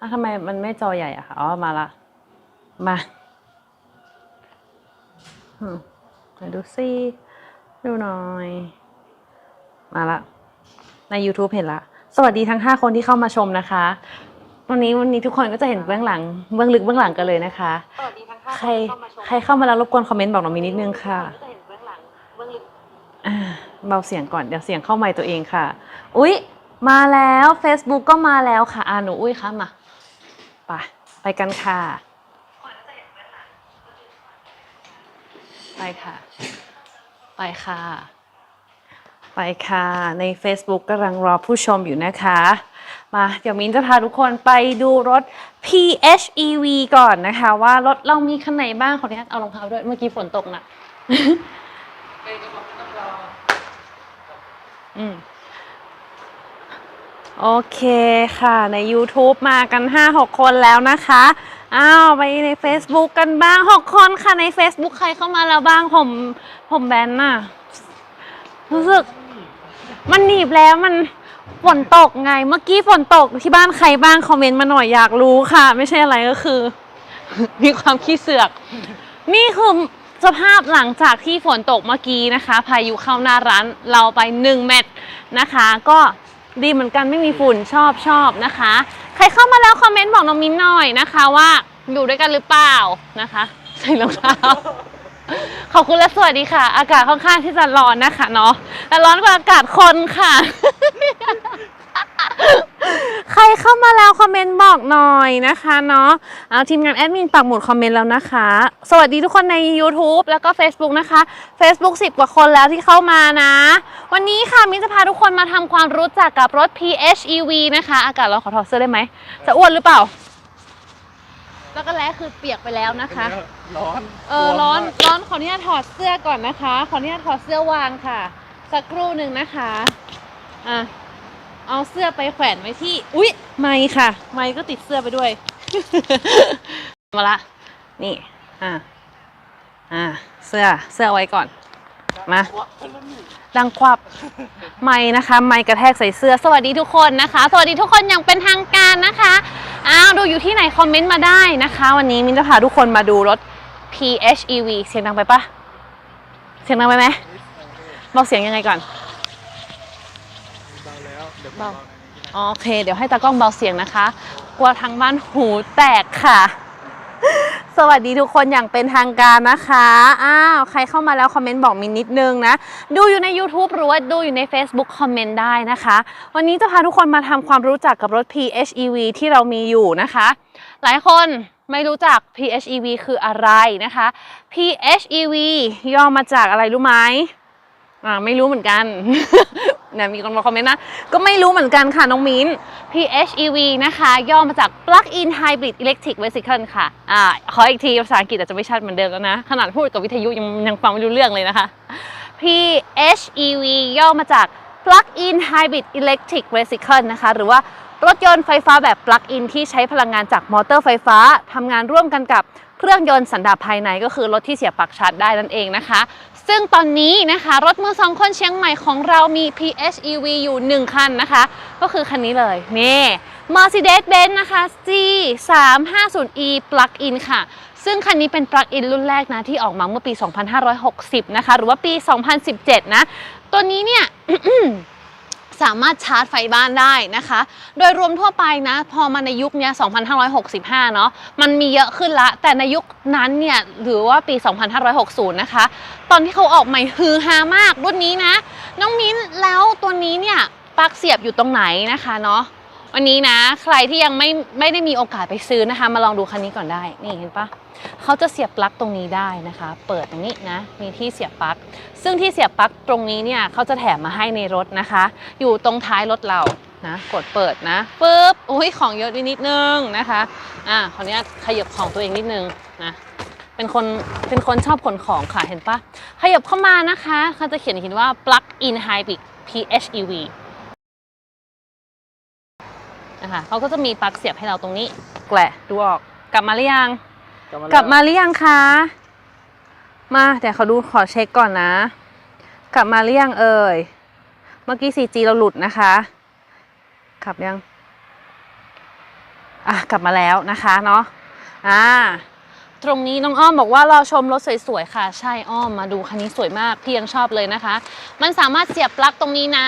อะทำไมมันไม่จอใหญ่อะคะอ๋อ มาละ มาอืมไหนดูซิดูหน่อย มาละ ใน YouTube เห็นละ สวัสดีทั้ง 5 คนที่เข้ามาชมนะคะ วันนี้วันนี้ทุกคนก็จะเห็นเบื้องหลัง เบื้องลึกเบื้องหลังกันเลยนะคะ สวัสดีทั้งห้าใครใครเข้ามาแล้วรบกวนคอมเมนต์บอกน้องมีนิดนึงค่ะ ก็จะเห็นเบื้องหลังเบื้องลึก อ่าเบาเสียงก่อนเดี๋ยวเสียงเข้าไมค์ตัวเองค่ะ อุ๊ย มาแล้ว Facebook ก็มาแล้วค่ะอ่าหนูอุ้ยคะมา ไปไปกันค่ะ ไปค่ะ ไปค่ะ ไปค่ะ ใน Facebook กำลังรอผู้ชมอยู่นะคะ มาเดี๋ยวมิ้นจะพาทุกคนไปดูรถ PHEV ก่อนนะคะ ว่ารถเรามีคันไหนบ้างขออนุญาตเอารองเท้าด้วย เมื่อกี้ฝนตกหนะอืม โอเคค่ะใน YouTube มากัน 5-6 คนแล้วนะคะ อ้าว ไปใน Facebook กันบ้าง 6 คนค่ะใน Facebook ใครเข้ามาแล้วบ้างผมผมแบนน่ะ รู้สึก มันหนีบแล้วมันฝนตกไง เมื่อกี้ฝนตกที่บ้านใครบ้าง คอมเมนต์มาหน่อยอยากรู้ค่ะ ไม่ใช่อะไรก็คือ มีความขี้เสือก นี่คือสภาพหลังจากที่ฝนตกเมื่อกี้นะคะ พายุเข้าหน้าร้านเราไป 1 เม็ดนะคะ ก็ ดีเหมือนกันไม่มีฝุ่นชอบชอบนะคะ ใครเข้ามาแล้วคอมเมนต์บอกน้องมิ้นหน่อยนะคะว่าอยู่ด้วยกันหรือเปล่านะคะ ใส่รองเท้าขอบคุณและสวัสดีค่ะ อากาศค่อนข้างที่จะร้อนนะคะเนาะแต่ร้อนกว่าอากาศคนค่ะ รเข้ามาแล้วคอมเมนต์บอกหน่อยนะคะเนาะเอาทีมงานแอดมินปักหมุดคอมเมนต์แล้วนะคะ สวัสดีทุกคนใน YouTube แล้วก็ Facebook นะคะ Facebook 10 กว่าคนแล้วที่เข้ามานะ วันนี้ค่ะมิ้นจะพาทุกคนมาทำความรู้จักกับรถ PHEV นะคะ อากาศร้อนขอถอดเสื้อได้ไหม จะอ้วนหรือเปล่า แล้วก็แล้วคือเปียกไปแล้วนะคะ ร้อนเออร้อนร้อนขออนุญาตถอดเสื้อก่อนนะคะ ขออนุญาตถอดเสื้อวางค่ะ สักครู่หนึ่งนะคะ อะ เอาเสื้อไปแขวนไว้ที่ อุ๊ย ไม่ค่ะ ไม่ก็ติดเสื้อไปด้วย มาละ นี่ อะอะเสื้อ เสื้อไว้ก่อน มา ดังควับ ไม่นะคะ ไม่กระแทกใส่เสื้อ สวัสดีทุกคนนะคะ สวัสดีทุกคนอย่างเป็นทางการนะคะ อ้าว ดูอยู่ที่ไหนคอมเมนต์มาได้นะคะ วันนี้มินจะพาทุกคนมาดูรถ PHEV เสียงดังไปปะเสียงดังไปไหม บอกเสียงยังไงก่อน เบาโอเค เดี๋ยวให้ตากล้องเบาเสียงนะคะ กลัวทางบ้านหูแตกค่ะ สวัสดีทุกคนอย่างเป็นทางการนะคะ อ้าว ใครเข้ามาแล้วคอมเมนต์บอกมินนิดนึงนะ ดูอยู่ใน YouTube หรือว่าดูอยู่ใน Facebook คอมเมนต์ได้นะคะ วันนี้จะพาทุกคนมาทำความรู้จักกับรถ PHEV ที่เรามีอยู่นะคะ หลายคนไม่รู้จัก PHEV คืออะไรนะคะ PHEV ย่อมาจากอะไรรู้ไหม อ่าไม่รู้เหมือนกัน นะมีคนมาคอมเมนต์นะ ก็ไม่รู้เหมือนกันค่ะ น้องมิ้น PHEV นะคะ ย่อมาจาก Plug-in Hybrid Electric Vehicle ค่ะ อ่า ขออีกทีภาษาอังกฤษอาจจะไม่ชัดเหมือนเดิมแล้วนะ ขนาดพูดกับวิทยุยังยังฟังไม่รู้เรื่องเลยนะคะ PHEV ย่อมาจาก Plug-in Hybrid Electric Vehicle นะคะ หรือว่ารถยนต์ไฟฟ้าแบบ Plug-in ที่ใช้พลังงานจากมอเตอร์ไฟฟ้าทำงานร่วมกันกับเครื่องยนต์สันดาปภายในก็คือรถที่เสียบปลั๊กชาร์จได้นั่นเองนะคะ ซึ่งตอนนี้นะคะรถมือสองคนเชียงใหม่ของเรามี PHEV อยู่ 1 คันนะคะ ก็คือคันนี้เลยนี่ Mercedes-Benz นะคะ G 3 5 0 E Plug-in ค่ะ ซึ่งคันนี้เป็น Plug-in รุ่นแรกนะ ที่ออกมาเมื่อปี 2560 นะคะ หรือว่าปี 2017 นะ ตัวนี้เนี่ย สามารถชาร์จไฟบ้านได้นะคะ โดยรวมทั่วไปนะ พอมาในยุคนี้ย2565 เนาะมันมีเยอะขึ้นละ แต่ในยุคนั้นเนี่ยหรือว่าปี 2560 นะคะ ตอนที่เขาออกใหม่ฮือฮามากรุ่นนี้นะ น้องมิ้นแล้วตัวนี้เนี่ยปลั๊กเสียบอยู่ตรงไหนนะคะเนาะ วันนี้นะ ใครที่ยังไม่ไม่ได้มีโอกาสไปซื้อนะคะ มาลองดูคันนี้ก่อนได้ นี่เห็นปะเขาจะเสียบปลั๊กตรงนี้ได้นะคะ เปิดตรงนี้นะ มีที่เสียบปลั๊ก ซึ่งที่เสียบปลั๊กตรงนี้เนี่ยเขาจะแถมมาให้ในรถนะคะ อยู่ตรงท้ายรถเรานะ กดเปิดนะปุ๊บอุ้ยของเยอะนิดนึงนะคะ อ่าขออนุญาตขยับของตัวเองนิดนึงนะเป็นคนเป็นคนชอบขนของค่ะเห็นปะขยับเข้ามานะคะเขาจะเขียนเขียนว่า plug in hybrid PHEV คะเขาก็จะมีปลั๊กเสียบให้เราตรงนี้แกละดูออกกลับมาหรือยัง กลับมาหรือยังคะ มาเดี๋ยวเขาดูขอเช็คก่อนนะ กลับมาหรือยังเอ่ย เมื่อกี้ 4G เราหลุดนะคะกลับยัง อะกลับมาแล้วนะคะเนาะ อ่า ตรงนี้น้องอ้อมบอกว่ารอชมรถสวยๆค่ะ ใช่อ้อมมาดูคันนี้สวยมากพี่ยังชอบเลยนะคะ มันสามารถเสียบปลั๊กตรงนี้นะ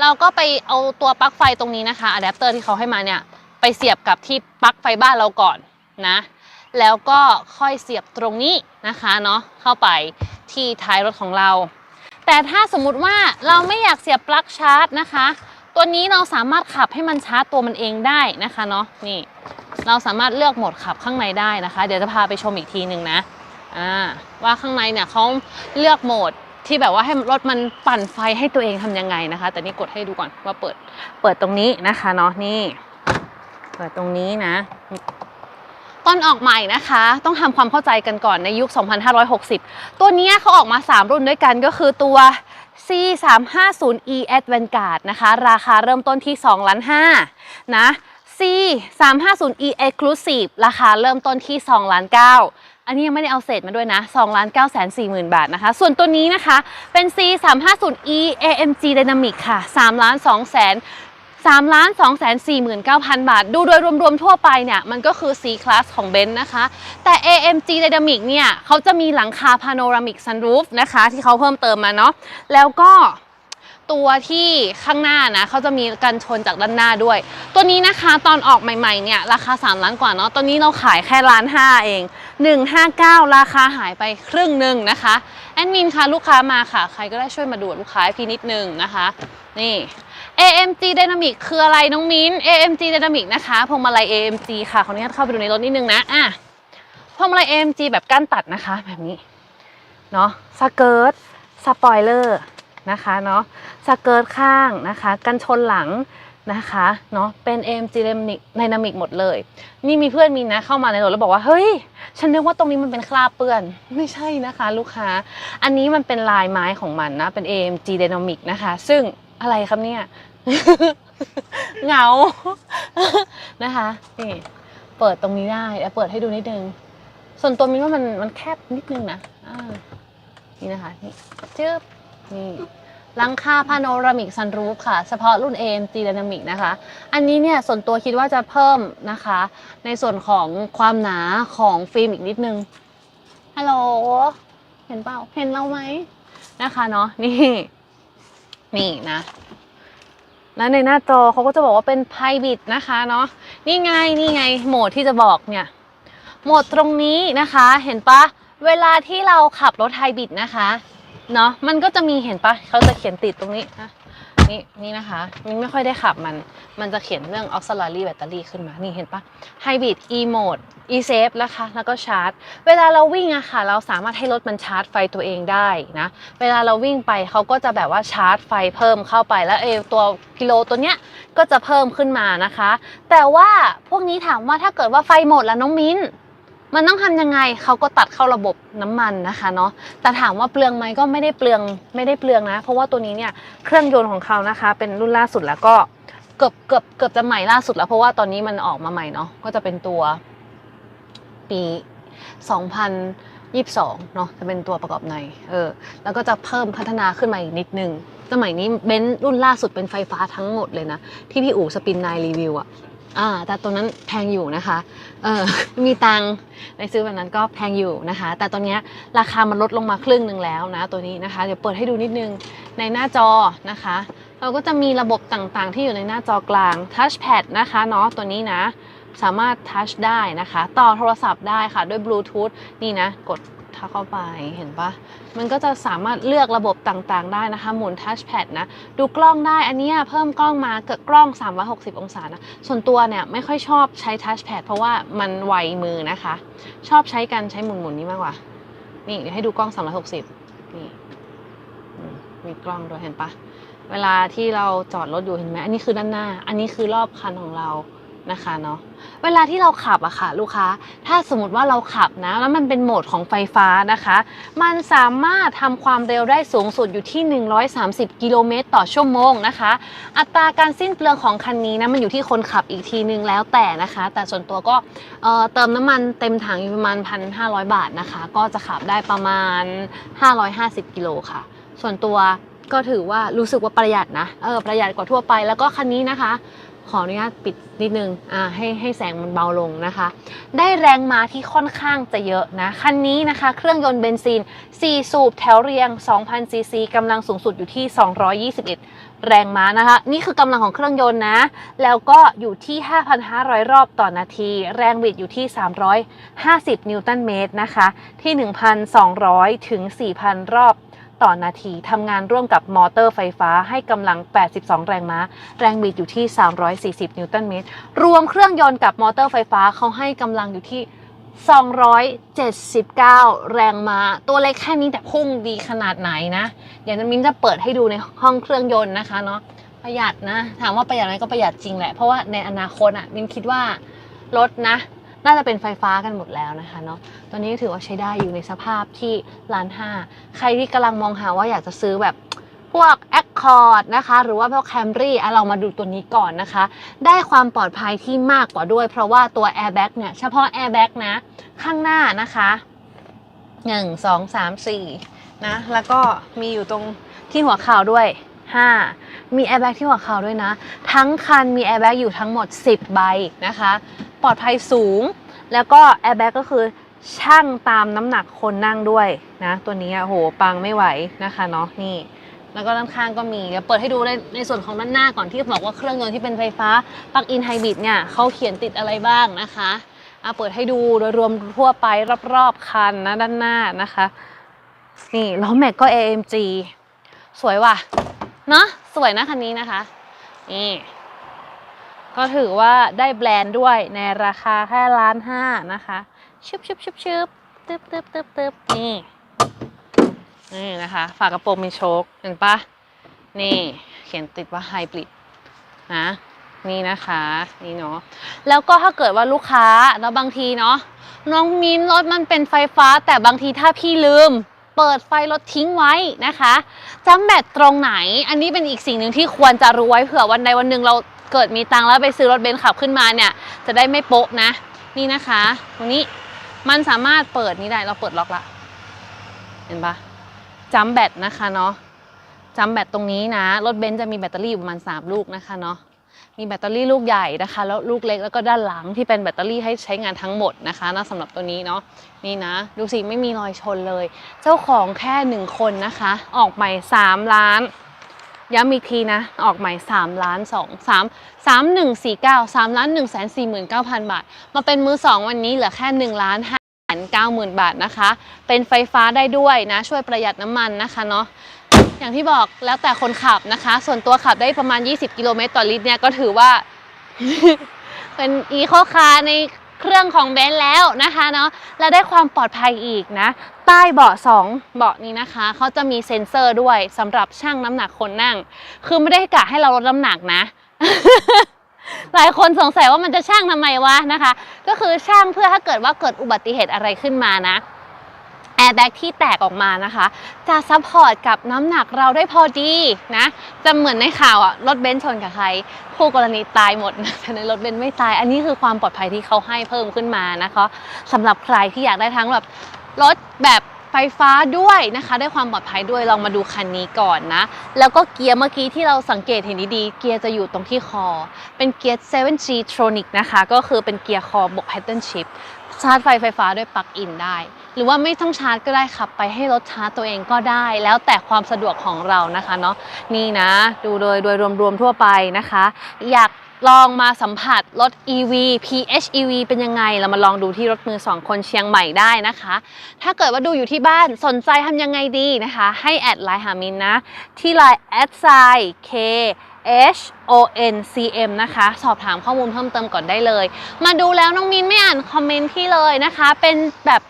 เราก็ไปเอาตัวปลั๊กไฟตรงนี้นะคะอะแดปเตอร์ที่เขาให้มาเนี่ยไปเสียบกับที่ปลั๊กไฟบ้านเราก่อนนะ แล้วก็ค่อยเสียบตรงนี้นะคะเนาะเข้าไปที่ท้ายรถของเรา แต่ถ้าสมมุติว่าเราไม่อยากเสียบปลั๊กชาร์จนะคะ ตัวนี้เราสามารถขับให้มันชาร์จตัวมันเองได้นะคะเนาะนี่ เราสามารถเลือกโหมดขับข้างในได้นะคะ เดี๋ยวจะพาไปชมอีกทีหนึ่งนะอ่าว่าข้างในเนี่ยเขาเลือกโหมด ที่แบบว่าให้รถมันปั่นไฟให้ตัวเองทำยังไงนะคะ แต่นี่กดให้ดูก่อนว่าเปิดเปิดตรงนี้นะคะเนาะนี่ เปิดตรงนี้นะตอนออกใหม่นะคะ ต้องทำความเข้าใจกันก่อนในยุค 2560 ตัวนี้เขาออกมา 3 รุ่นด้วยกันก็คือตัว C350E Advanguard นะคะ ราคาเริ่มต้นที่2ล้าน5นะ C350E Exclusive ราคาเริ่มต้นที่2ล้าน9 อันนี้ยังไม่ได้เอาเศษมาด้วยนะ2ล้าน9แสน4หมื่นบาทนะคะ ส่วนตัวนี้นะคะเป็น C350E AMG Dynamic ค่ะ3ล้าน2แสน3ล้าน2แสน49,000 บาท ดูโดยรวมๆทั่วไปเนี่ย มันก็คือ C Class ของเบนซ์นะคะ แต่ AMG Dynamic เนี่ยเขาจะมีหลังคา Panoramic Sunroof นะคะ ที่เขาเพิ่มเติมมาเนาะแล้วก็ ตัวที่ข้างหน้านะเขาจะมีกันชนจากด้านหน้าด้วย ตัวนี้นะคะตอนออกใหม่ๆเนี่ยราคา 3 ล้านกว่าเนาะตัวนี้เราขายแค่ล้านห้าเอง 159 ราคาหายไปครึ่งหนึ่งนะคะแอดมินคะลูกค้ามาค่ะ ใครก็ได้ช่วยมาดูลูกค้าพี่นิดนึงนะคะนี่ AMG Dynamic คืออะไรน้องมิ้น AMG Dynamic นะคะพวงมาลัย AMG ค่ะขออนุญาตเข้าไปดูในรถนิดนึงนะอะพวงมาลัย AMG แบบก้านตัดนะคะ แบบนี้เนาะสเกิร์ตสปอยเลอร์ นะคะเนาะสเกิร์ตข้างนะคะกันชนหลังนะคะเนาะเป็น AMG Dynamic Dynamic หมดเลย นี่มีเพื่อนมีนะเข้ามาในรถแล้วบอกว่าเฮ้ย ฉันนึกว่าตรงนี้มันเป็นคราบเปื้อน ไม่ใช่นะคะ ลูกค้า อันนี้มันเป็นลายไม้ของมันนะ เป็น AMG Dynamic นะคะ ซึ่งอะไรครับเนี่ยเหงานะคะนี่เปิดตรงนี้ได้แล้วเปิดให้ดูนิดนึง ส่วนตัวมินว่ามันมันแคบนิดนึงนะอ่านี่นะคะนี่จึ๊บ นี่หลังคาพาโนรามิกซันรูฟค่ะ เฉพาะรุ่น AMG Dynamic นะคะ อันนี้เนี่ยส่วนตัวคิดว่าจะเพิ่มนะคะ ในส่วนของความหนาของฟิล์มอีกนิดนึง ฮัลโหล เห็นเปล่า เห็นเราไหมนะคะเนาะนี่ นี่นะ แล้วในหน้าจอเขาก็จะบอกว่าเป็น private นะคะเนาะนี่ไงนี่ไงโหมดที่จะบอกเนี่ย โหมดตรงนี้นะคะ เห็นปะเวลาที่เราขับรถไฮบิดนะคะ เนาะมันก็จะมีเห็นปะเขาจะเขียนติดตรงนี้นะนี่นี่นะคะมันไม่ค่อยได้ขับมัน มันจะเขียนเรื่อง auxiliary battery ขึ้นมา นี่เห็นปะ hybrid e mode e safe นะคะ แล้วก็ชาร์จ เวลาเราวิ่งอะค่ะ เราสามารถให้รถมันชาร์จไฟตัวเองได้นะ เวลาเราวิ่งไปเขาก็จะแบบว่าชาร์จไฟเพิ่มเข้าไป แล้วเอตัวพิโลตัวเนี้ยก็จะเพิ่มขึ้นมานะคะ แต่ว่าพวกนี้ถามว่าถ้าเกิดว่าไฟหมดแล้วน้องมิ้น มันต้องทำยังไงเขาก็ตัดเข้าระบบน้ำมันนะคะเนาะแต่ถามว่าเปลืองไหมก็ไม่ได้เปลืองไม่ได้เปลืองนะ เพราะว่าตัวนี้เนี่ยเครื่องยนต์ของเขานะคะ เป็นรุ่นล่าสุดแล้วก็เกือบเกือบเกือบจะใหม่ล่าสุดแล้วเพราะว่าตอนนี้มันออกมาใหม่เนาะก็จะเป็นตัวปี 2022 เนาะจะเป็นตัวประกอบในเออแล้วก็จะเพิ่มพัฒนาขึ้นมาอีกนิดนึงสมัยนี้เบนซ์รุ่นล่าสุดเป็นไฟฟ้าทั้งหมดเลยนะ ที่พี่อู๋สปินไนรีวิวอะ อ่าแต่ตัวนั้นแพงอยู่นะคะเออมีตังในซื้อวันนั้นก็แพงอยู่นะคะ แต่ตอนเนี้ยราคามันลดลงมาครึ่งหนึ่งแล้วนะตัวนี้นะคะ เดี๋ยวเปิดให้ดูนิดนึงในหน้าจอนะคะ เราก็จะมีระบบต่างๆ ที่อยู่ในหน้าจอกลาง Touchpad นะคะเนาะตัวนี้นะ สามารถทัชได้นะคะ ต่อโทรศัพท์ได้ค่ะด้วยบลูทูธนี่นะ กด ทักเข้าไปเห็นปะมันก็จะสามารถเลือกระบบต่างๆ ได้นะคะ หมุนทัชแพดนะ ดูกล้องได้อันนี้เพิ่มกล้องมาเกิดกล้อง 360 องศานะ ส่วนตัวเนี่ยไม่ค่อยชอบใช้ทัชแพดเพราะว่ามันไวมือนะคะ ชอบใช้กันใช้หมุนๆนี้มากกว่า นี่เดี๋ยวให้ดูกล้อง 360 นี่มีกล้องด้วยเห็นปะเวลาที่เราจอดรถอยู่เห็นไหมอันนี้คือด้านหน้า อันนี้คือรอบคันของเรา นะคะเนาะเวลาที่เราขับอะค่ะ ลูกค้า ถ้าสมมติว่าเราขับนะ แล้วมันเป็นโหมดของไฟฟ้านะคะ มันสามารถทำความเร็วได้สูงสุดอยู่ที่ 130 กิโลเมตรต่อชั่วโมงนะคะ อัตราการสิ้นเปลืองของคันนี้นะมันอยู่ที่คนขับอีกทีนึงแล้วแต่นะคะ แต่ส่วนตัวก็เเติมน้ำมันเต็มถังอยู่ประมาณ 1,500 บาทนะคะ ก็จะขับได้ประมาณ 550 กิโลค่ะ ส่วนตัวก็ถือว่ารู้สึกว่าประหยัดนะเออประหยัดกว่าทั่วไปแล้วก็คันนี้นะคะ ขออนุญาตปิดนิดนึงอ่าให้ให้แสงมันเบาลงนะคะ ได้แรงม้าที่ค่อนข้างจะเยอะนะ คันนี้นะคะ เครื่องยนต์เบนซิน 4 สูบแถวเรียง 2,000 ซีซีกำลังสูงสุดอยู่ที่ 221 แรงม้านะคะ นี่คือกำลังของเครื่องยนต์นะ แล้วก็อยู่ที่ 5,500 รอบต่อนาที แรงบิดอยู่ที่ 350 นิวตันเมตรนะคะ ที่ 1,200 ถึง 4,000 รอบ ต่อนาทีทำงานร่วมกับมอเตอร์ไฟฟ้าให้กำลัง 82 แรงม้า แรงบิดอยู่ที่ 340 นิวตันเมตร รวมเครื่องยนต์กับมอเตอร์ไฟฟ้าเขาให้กำลังอยู่ที่ 279 แรงม้า ตัวเล็กแค่นี้แต่พุ่งดีขนาดไหนนะเดี๋ยวน้ำมิ้นจะเปิดให้ดูในห้องเครื่องยนต์นะคะเนาะประหยัดนะ ถามว่าประหยัดไหมก็ประหยัดจริงแหละ เพราะว่าในอนาคตอะมินคิดว่ารถนะ น่าจะเป็นไฟฟ้ากันหมดแล้วนะคะเนาะตอนนี้ถือว่าใช้ได้อยู่ในสภาพที่ล้านห้าใครที่กำลังมองหาว่าอยากจะซื้อแบบพวก Accord นะคะหรือว่าพวก Camry อะเรามาดูตัวนี้ก่อนนะคะ ได้ความปลอดภัยที่มากกว่าด้วย เพราะว่าตัว airbag เนี่ยเฉพาะ airbag นะข้างหน้านะคะ1 2 3 4นะแล้วก็มีอยู่ตรงที่หัวเข่าด้วย 5 มี airbag ที่หัวเข่าด้วยนะ ทั้งคันมี airbag อยู่ทั้งหมด 10 ใบนะคะ ปลอดภัยสูง แล้วก็ airbag ก็คือช่างตามน้ำหนักคนนั่งด้วยนะ ตัวนี้อะโหปังไม่ไหวนะคะเนาะนี่แล้วก็ด้านข้างก็มีเดี๋ยวเปิดให้ดูในในส่วนของด้านหน้าก่อนที่บอกว่าเครื่องยนต์ที่เป็นไฟฟ้าปลั๊กอินไฮบริดเนี่ยเขาเขียนติดอะไรบ้างนะคะอะเปิดให้ดูโดยรวมทั่วไปรอบๆคันนะด้านหน้านะคะ นี่ล้อแม็กก็ AMG สวยว่ะ เนอะสวยนะคันนี้นะคะ นี่ ก็ถือว่าได้แบรนด์ด้วยในราคาแค่ล้านห้านะคะชึบชึบชึบชึบตึ๊บตึ๊บตึ๊บตึ๊บนี่ นี่นะคะ ฝากระโปรงมีโชคเห็นปะนี่ เขียนติดว่าไฮบริดนะนี่นะคะนี่เนาะแล้วก็ถ้าเกิดว่าลูกค้าแล้วบางทีเนาะน้องมิ้นรถมันเป็นไฟฟ้าแต่บางทีถ้าพี่ลืม เปิดไฟรถทิ้งไว้นะคะจำแบตตรงไหน อันนี้เป็นอีกสิ่งหนึ่งที่ควรจะรู้ไว้เผื่อวันใดวันหนึ่งเราเกิดมีตังค์แล้วไปซื้อรถเบนซ์ขับขึ้นมาเนี่ย จะได้ไม่โป๊ะนะ นี่นะคะ ตรงนี้มันสามารถเปิดนี้ได้เราเปิดล็อกละเห็นปะจัมแบตนะคะเนาะจัมแบตตรงนี้นะ รถเบนซ์จะมีแบตเตอรี่อยู่ประมาณ 3 ลูกนะคะเนาะ มีแบตเตอรี่ลูกใหญ่นะคะ แล้วลูกเล็กแล้วก็ด้านหลังที่เป็นแบตเตอรี่ให้ใช้งานทั้งหมดนะคะนะสำหรับตัวนี้เนาะนี่นะ ดูสิไม่มีรอยชนเลย เจ้าของแค่หนึ่งคนนะคะ ออกใหม่3ล้านย้ำอีกทีนะ ออกใหม่3ล้าน2 3 3 1 4 9 3ล้าน1 4 9 0 0 0 บาท มาเป็นมือ 2 วันนี้เหลือแค่1ล้าน5 90,000บาทนะคะ เป็นไฟฟ้าได้ด้วยนะ ช่วยประหยัดน้ำมันนะคะเนาะ อย่างที่บอกแล้วแต่คนขับนะคะ ส่วนตัวขับได้ประมาณ 20 กิโลเมตรต่อลิตรเนี่ยก็ถือว่า เป็นอีโคคาร์ในเครื่องของเบนซ์แล้วนะคะเนาะและได้ความปลอดภัยอีกนะ ใต้เบาะ2เบาะนี้นะคะเขาจะมีเซ็นเซอร์ด้วยสำหรับชั่งน้ำหนักคนนั่ง คือไม่ได้กะให้เราลดน้ำหนักนะ หลายคนสงสัยว่ามันจะช่างทำไมวะนะคะ ก็คือช่างเพื่อถ้าเกิดว่าเกิดอุบัติเหตุอะไรขึ้นมานะ แอร์แบ็กที่แตกออกมานะคะ จะซัพพอร์ตกับน้ำหนักเราได้พอดีนะ จะเหมือนในข่าวอะรถเบนซ์ชนกับใคร คู่กรณีตายหมดแต่ในรถเบนซ์ไม่ตาย อันนี้คือความปลอดภัยที่เขาให้เพิ่มขึ้นมานะคะสำหรับใครที่อยากได้ทั้งแบบรถแบบไฟฟ้าด้วยนะคะได้ความปลอดภัยด้วยลองมาดูคันนี้ก่อนนะ แล้วก็เกียร์เมื่อกี้ที่เราสังเกตเห็นดีๆเกียร์จะอยู่ตรงที่คอ เป็นเกียร์ 7G Tronic นะคะ ก็คือเป็นเกียร์คอบวก pattern shift ชาร์จไฟไฟฟ้าด้วยปลั๊กอินได้ หรือว่าไม่ต้องชาร์จก็ได้ขับไปให้รถชาร์จตัวเองก็ได้ แล้วแต่ความสะดวกของเรานะคะเนาะนี่นะ ดูโดยโดยรวมๆทั่วไปนะคะ อยาก ลองมาสัมผัสรถ EV PHEV เป็นยังไง เรามาลองดูที่รถมือสองคนเชียงใหม่ได้นะคะ ถ้าเกิดว่าดูอยู่ที่บ้านสนใจทำยังไงดีนะคะ ให้แอดไลน์หามินนะ ที่ไลน์แอดไซ K H O N C M นะคะ สอบถามข้อมูลเพิ่มเติมก่อนได้เลย มาดูแล้วน้องมินไม่อ่านคอมเมนต์พี่เลยนะคะ เป็นแบบ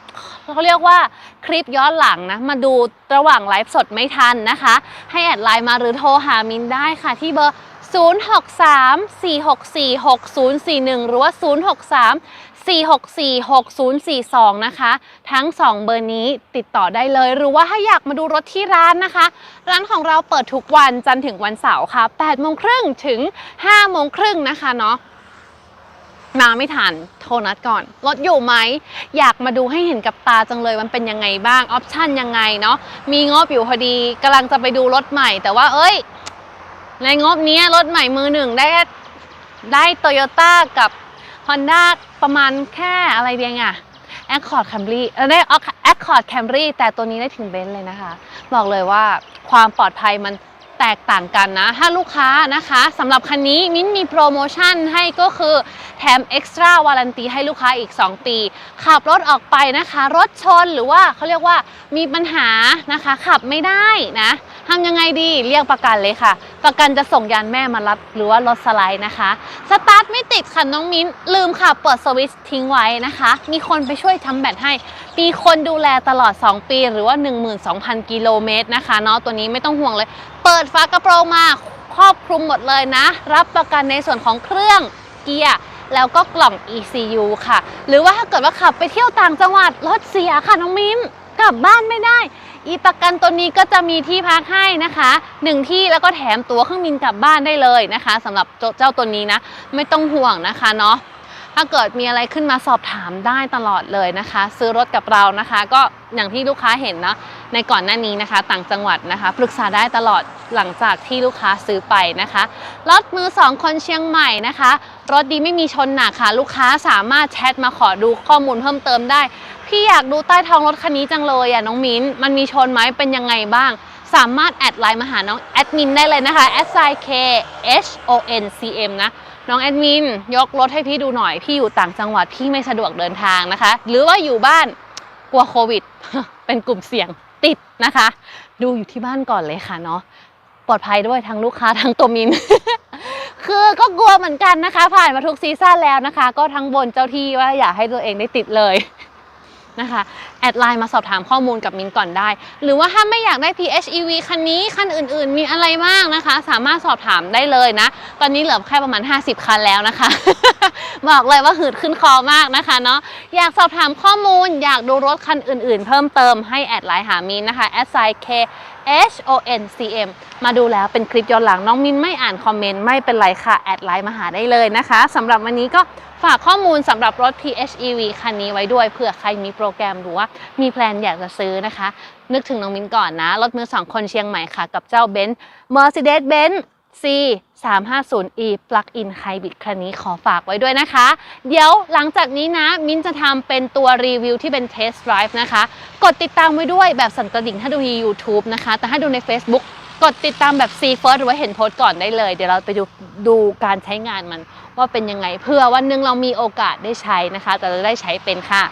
เขาเรียกว่าคลิปย้อนหลังนะ มาดูระหว่างไลฟ์สดไม่ทันนะคะ ให้แอดไลน์มาหรือโทรหามินได้ค่ะที่เบอร์ 063-464-6041 หรือว่า 063-464-6042 นะคะ ทั้ง 2 เบอร์นี้ติดต่อได้เลย หรือว่าถ้าอยากมาดูรถที่ร้านนะคะ ร้านของเราเปิดทุกวันจันทร์ถึงวันเสาร์ค่ะ8โมงครึ่งถึง5โมงครึ่งนะคะเนาะมาไม่ทันโทรนัดก่อน รถอยู่ไหม อยากมาดูให้เห็นกับตาจังเลยมันเป็นยังไงบ้าง ออปชั่นยังไงเนาะมีงบอยู่พอดีกำลังจะไปดูรถใหม่ แต่ว่าเอ้ย ในงบนี้รถใหม่มือหนึ่งได้ได้โตโยต้ากับ Honda ประมาณแค่อะไรเดียงอะ Accord Camry เออได้แอคคอร์ดแคมรีแต่ตัวนี้ได้ถึงเบนซ์เลยนะคะ บอกเลยว่าความปลอดภัยมัน แตกต่างกันนะ ถ้าลูกค้านะคะสำหรับคันนี้มิ้นมีโปรโมชั่นให้ก็คือแถม Extra Warranty ให้ลูกค้าอีก 2 ปี ขับรถออกไปนะคะ รถชนหรือว่าเขาเรียกว่ามีปัญหานะคะ ขับไม่ได้นะทำยังไงดีเรียกประกันเลยค่ะ ประกันจะส่งยานแม่มารับหรือว่ารถสไลด์นะคะสตาร์ทไม่ติดค่ะน้องมิ้นลืมค่ะเปิดสวิตช์ทิ้งไว้นะคะ มีคนไปช่วยทำแบตให้มีคนดูแลตลอด 2 ปีหรือว่า 12,000 กิโลเมตรนะคะเนาะตัวนี้ไม่ต้องห่วงเลย เปิดฝากระโปรงมาครอบคลุมหมดเลยนะ รับประกันในส่วนของเครื่องเกียร์แล้วก็กล่อง ECU ค่ะ หรือว่าถ้าเกิดว่าขับไปเที่ยวต่างจังหวัดรถเสียค่ะน้องมิ้นกลับบ้านไม่ได้ อีประกันตัวนี้ก็จะมีที่พักให้นะคะหนึ่งที่แล้วก็แถมตั๋วเครื่องบินกลับบ้านได้เลยนะคะสำหรับเจ้าตัวนี้นะ ไม่ต้องห่วงนะคะเนาะถ้าเกิดมีอะไรขึ้นมาสอบถามได้ตลอดเลยนะคะ ซื้อรถกับเรานะคะ ก็อย่างที่ลูกค้าเห็นนะ ในก่อนหน้านี้นะคะ ต่างจังหวัดนะคะปรึกษาได้ตลอดหลังจากที่ลูกค้าซื้อไปนะคะรถมือสองคนเชียงใหม่นะคะ รถดีไม่มีชนหนักค่ะ ลูกค้าสามารถแชทมาขอดูข้อมูลเพิ่มเติมได้ พี่อยากดูใต้ท้องรถคันนี้จังเลยอะน้องมิ้น มันมีชนไหมเป็นยังไงบ้าง สามารถแอดไลน์มาหาน้องแอดมินได้เลยนะคะแอดไซ K H O N C M นะน้องแอดมินยกรถให้พี่ดูหน่อย พี่อยู่ต่างจังหวัดพี่ไม่สะดวกเดินทางนะคะ หรือว่าอยู่บ้านกลัวโควิด เป็นกลุ่มเสี่ยง ติดนะคะ ดูอยู่ที่บ้านก่อนเลยค่ะเนาะปลอดภัยด้วยทั้งลูกค้าทั้งตัวมิน คือก็กลัวเหมือนกันนะคะ ผ่านมาทุกซีซั่นแล้วนะคะ ก็ทั้งบนเจ้าที่ว่าอยากให้ตัวเองได้ติดเลย นะคะ แอดไลน์มาสอบถามข้อมูลกับมินก่อนได้ หรือว่าถ้าไม่อยากได้ PHEV คันนี้ คันอื่นๆ มีอะไรบ้างนะคะ สามารถสอบถามได้เลยนะ ตอนนี้เหลือแค่ประมาณ 50 คันแล้วนะคะ บอกเลยว่าหืดขึ้นคอมากนะคะเนาะอยากสอบถามข้อมูล อยากดูรถคันอื่น ๆ เพิ่มเติมให้แอดไลน์หามินนะคะแอดไซ K H O N C M มาดูแล้วเป็นคลิปย้อนหลังน้องมินไม่อ่านคอมเมนต์ไม่เป็นไรค่ะ แอดไลน์มาหาได้เลยนะคะสำหรับวันนี้ก็ฝากข้อมูลสำหรับรถ PHEV คันนี้ไว้ด้วยเผื่อใครมีโปรแกรมหรือว่ามีแพลนอยากจะซื้อนะคะ นึกถึงน้องมินก่อนนะ รถมือสองคนเชียงใหม่ค่ะ กับเจ้าเบนซ์ Mercedes-Benz C 350 E Plug-in Hybrid คันนี้ขอฝากไว้ด้วยนะคะ เดี๋ยวหลังจากนี้นะ มิ้นจะทำเป็นตัวรีวิวที่เป็น Test Drive นะคะ กดติดตามไว้ด้วยแบบสั่นกระดิ่งถ้าดูใน YouTube นะคะ แต่ถ้าดูใน Facebook กดติดตามแบบ C First หรือว่าเห็นโพสต์ก่อนได้เลย เดี๋ยวเราไปดูดูการใช้งานมันว่าเป็นยังไงเพื่อวันหนึงเรามีโอกาสได้ใช้นะคะ แต่เราได้ใช้เป็นค่ะ